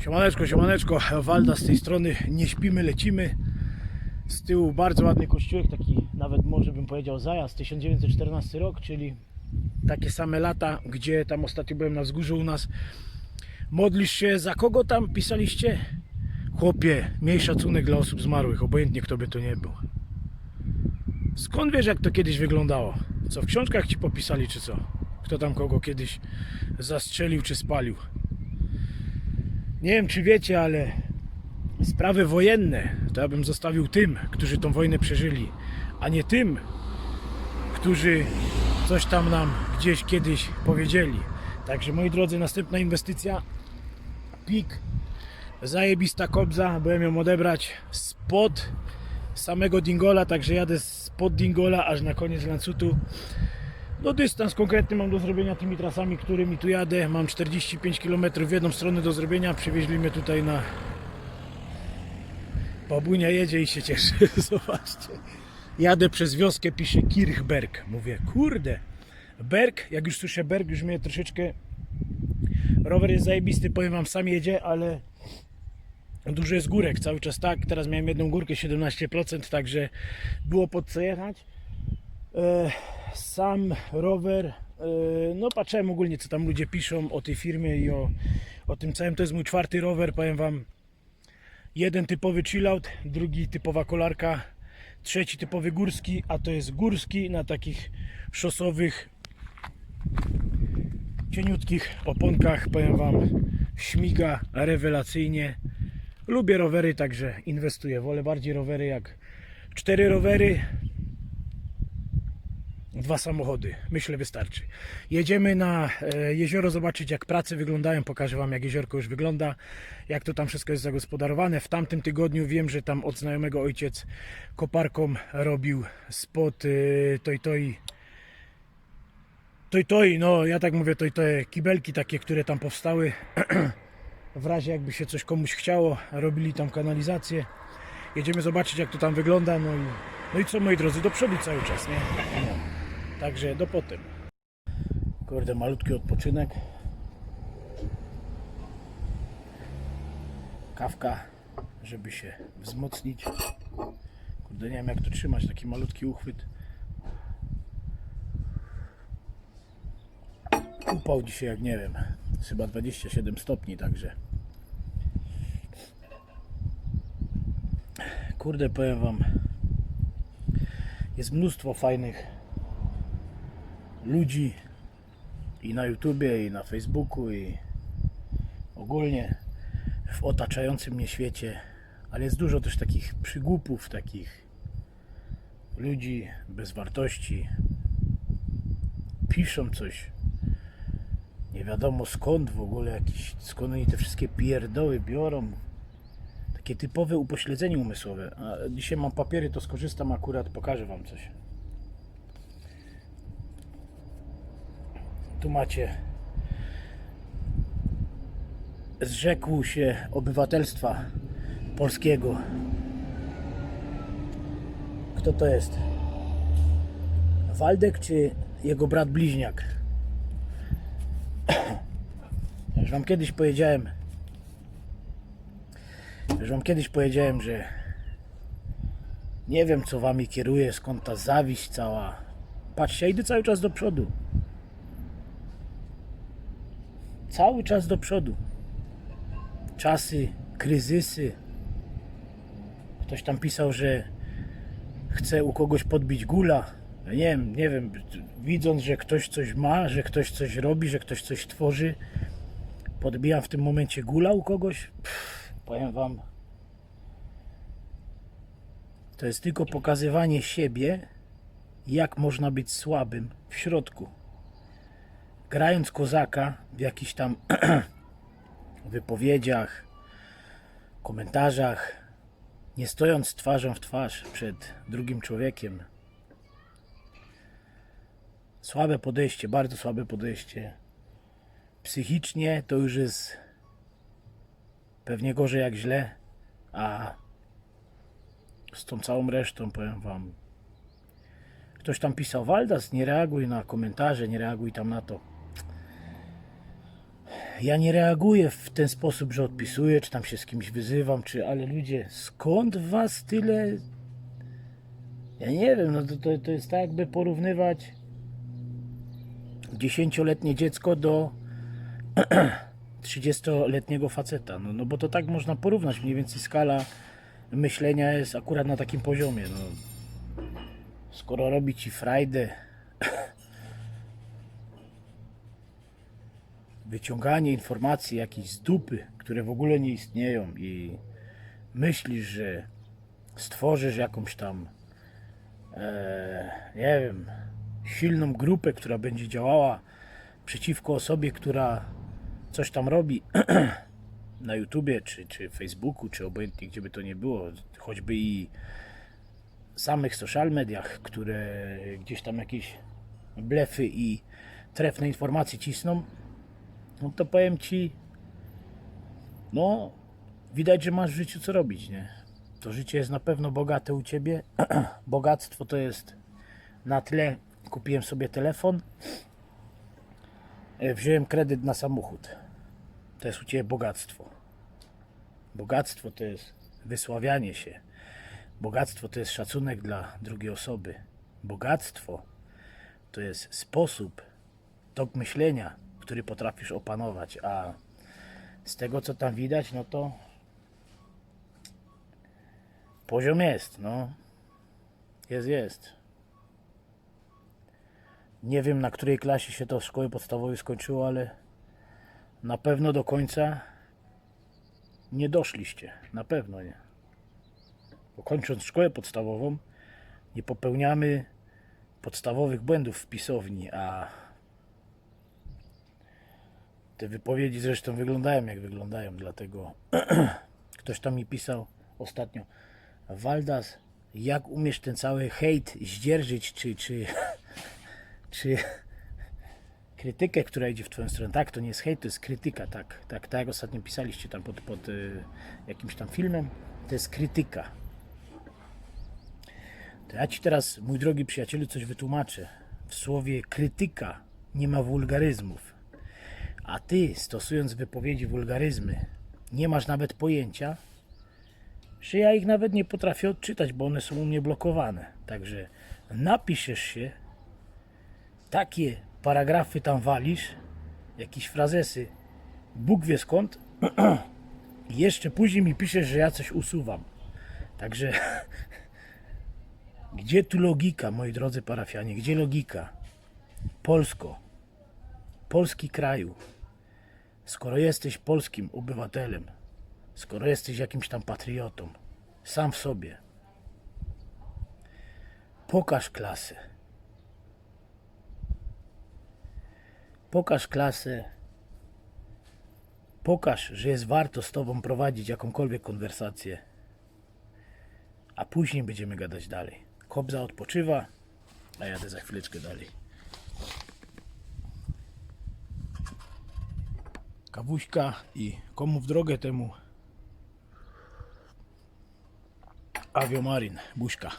Siemaneczko, siemaneczko, Walda z tej strony, nie śpimy, lecimy. Z tyłu bardzo ładny kościółek, taki nawet może bym powiedział zajazd, 1914 rok, czyli takie same lata, gdzie tam ostatnio byłem na wzgórzu u nas. Modlisz się, za kogo tam pisaliście? Chłopie, miej szacunek dla osób zmarłych, obojętnie kto by to nie był. Skąd wiesz jak to kiedyś wyglądało? Co w książkach ci popisali czy co? Kto tam kogo kiedyś zastrzelił czy spalił? Nie wiem, czy wiecie, ale sprawy wojenne to ja bym zostawił tym, którzy tą wojnę przeżyli, a nie tym, którzy coś tam nam gdzieś kiedyś powiedzieli. Także moi drodzy, następna inwestycja PIK, zajebista kobza, byłem ją odebrać spod samego Dingola, także jadę spod Dingola aż na koniec Lancutu. No dystans konkretny mam do zrobienia tymi trasami, którymi tu jadę. Mam 45 km w jedną stronę do zrobienia. Przywieźli mnie tutaj na... Babunia jedzie i się cieszy. Zobaczcie. Jadę przez wioskę, pisze Kirchberg. Mówię, kurde. Berg, jak już słyszę Berg, już mnie troszeczkę... Rower jest zajebisty, powiem wam, sam jedzie, ale dużo jest górek cały czas tak. Teraz miałem jedną górkę 17%, także było pod co jechać. E, sam rower, e, no patrzyłem ogólnie co tam ludzie piszą o tej firmie i o, o tym całym. To jest mój czwarty rower, powiem wam. Jeden typowy chillout, drugi typowa kolarka, trzeci typowy górski, a to jest górski na takich szosowych cieniutkich oponkach, powiem wam, śmiga rewelacyjnie. Lubię rowery, także inwestuję. Wolę bardziej rowery jak cztery rowery, dwa samochody. Myślę wystarczy. Jedziemy na e, jezioro zobaczyć jak prace wyglądają. Pokażę Wam jak jeziorko już wygląda, jak to tam wszystko jest zagospodarowane. W tamtym tygodniu wiem, że tam od znajomego ojciec koparką robił spod e, toj toj toj toj, no ja tak mówię toj toj kibelki takie, które tam powstały. w razie jakby się coś komuś chciało, robili tam kanalizację. Jedziemy zobaczyć jak to tam wygląda, no i, no i co moi drodzy, do przodu cały czas, nie? Także do potem. Kurde, malutki odpoczynek. Kawka, żeby się wzmocnić. Kurde, nie wiem jak to trzymać, taki malutki uchwyt. Upał dzisiaj jak nie wiem, chyba 27 stopni, także kurde powiem wam jest mnóstwo fajnych ludzi i na YouTubie i na Facebooku i ogólnie w otaczającym mnie świecie ale jest dużo też takich przygłupów takich ludzi bez wartości piszą coś nie wiadomo skąd w ogóle jakiś, skąd oni te wszystkie pierdoły biorą takie typowe upośledzenie umysłowe. A dzisiaj mam papiery, to skorzystam akurat, pokażę Wam coś. Tu macie. Zrzekł się obywatelstwa polskiego. Kto to jest? Waldek czy jego brat bliźniak? Już Wam kiedyś powiedziałem, już wam kiedyś powiedziałem, że nie wiem co wami kieruje, skąd ta zawiść cała. Patrzcie, ja idę cały czas do przodu. Cały czas do przodu. Czasy, kryzysy. Ktoś tam pisał, że chce u kogoś podbić gula. Nie wiem, nie wiem. Widząc, że ktoś coś ma, że ktoś coś robi, że ktoś coś tworzy, podbijam w tym momencie gula u kogoś. Pff, powiem wam, to jest tylko pokazywanie siebie, jak można być słabym w środku. Grając kozaka w jakichś tam wypowiedziach, komentarzach, nie stojąc twarzą w twarz przed drugim człowiekiem. Słabe podejście, bardzo słabe podejście. Psychicznie to już jest pewnie gorzej jak źle, a z tą całą resztą powiem wam. Ktoś tam pisał, Waldas, nie reaguj na komentarze, nie reaguj tam na to. Ja nie reaguję w ten sposób, że odpisuję, czy tam się z kimś wyzywam, czy ale ludzie, skąd was tyle. Ja nie wiem, no to, to, to jest tak, jakby porównywać dziesięcioletnie dziecko do 30-letniego faceta. No, no bo to tak można porównać. Mniej więcej skala myślenia jest akurat na takim poziomie. No. Skoro robi ci frajdę wyciąganie informacji jakichś z dupy, które w ogóle nie istnieją i myślisz, że stworzysz jakąś tam e, nie wiem, silną grupę, która będzie działała przeciwko osobie, która coś tam robi na YouTubie, czy, czy Facebooku, czy obojętnie gdzie by to nie było, choćby i samych social mediach, które gdzieś tam jakieś blefy i trefne informacje cisną, no to powiem ci, no widać, że masz w życiu co robić, nie? To życie jest na pewno bogate u ciebie. Bogactwo to jest na tle. Kupiłem sobie telefon, e, wziąłem kredyt na samochód. To jest u ciebie bogactwo. Bogactwo to jest wysławianie się. Bogactwo to jest szacunek dla drugiej osoby. Bogactwo to jest sposób tok myślenia, który potrafisz opanować, a z tego co tam widać, no to poziom jest, no. Jest, jest. Nie wiem na której klasie się to w szkoły podstawowej skończyło, ale na pewno do końca nie doszliście. Na pewno nie. Bo kończąc szkołę podstawową, nie popełniamy podstawowych błędów w pisowni, a te wypowiedzi zresztą wyglądają jak wyglądają, dlatego ktoś tam mi pisał ostatnio Waldas, jak umiesz ten cały hejt zdzierżyć, czy, czy, czy krytykę, która idzie w twoją stronę. Tak, to nie jest hejt, to jest krytyka, tak, tak, tak jak ostatnio pisaliście tam pod, pod y, jakimś tam filmem, to jest krytyka. To ja ci teraz, mój drogi przyjacielu, coś wytłumaczę. W słowie krytyka nie ma wulgaryzmów. A ty, stosując wypowiedzi wulgaryzmy, nie masz nawet pojęcia, że ja ich nawet nie potrafię odczytać, bo one są u mnie blokowane. Także napiszesz się, takie paragrafy tam walisz, jakieś frazesy, Bóg wie skąd, i jeszcze później mi piszesz, że ja coś usuwam. Także gdzie tu logika, moi drodzy parafianie, gdzie logika? Polsko, Polski kraju, skoro jesteś polskim obywatelem, skoro jesteś jakimś tam patriotą, sam w sobie, pokaż klasę. Pokaż klasę. Pokaż, że jest warto z Tobą prowadzić jakąkolwiek konwersację. A później będziemy gadać dalej. Kobza odpoczywa, a jadę za chwileczkę dalej. Kawuśka i komu w drogę temu Aviomarin, buźka.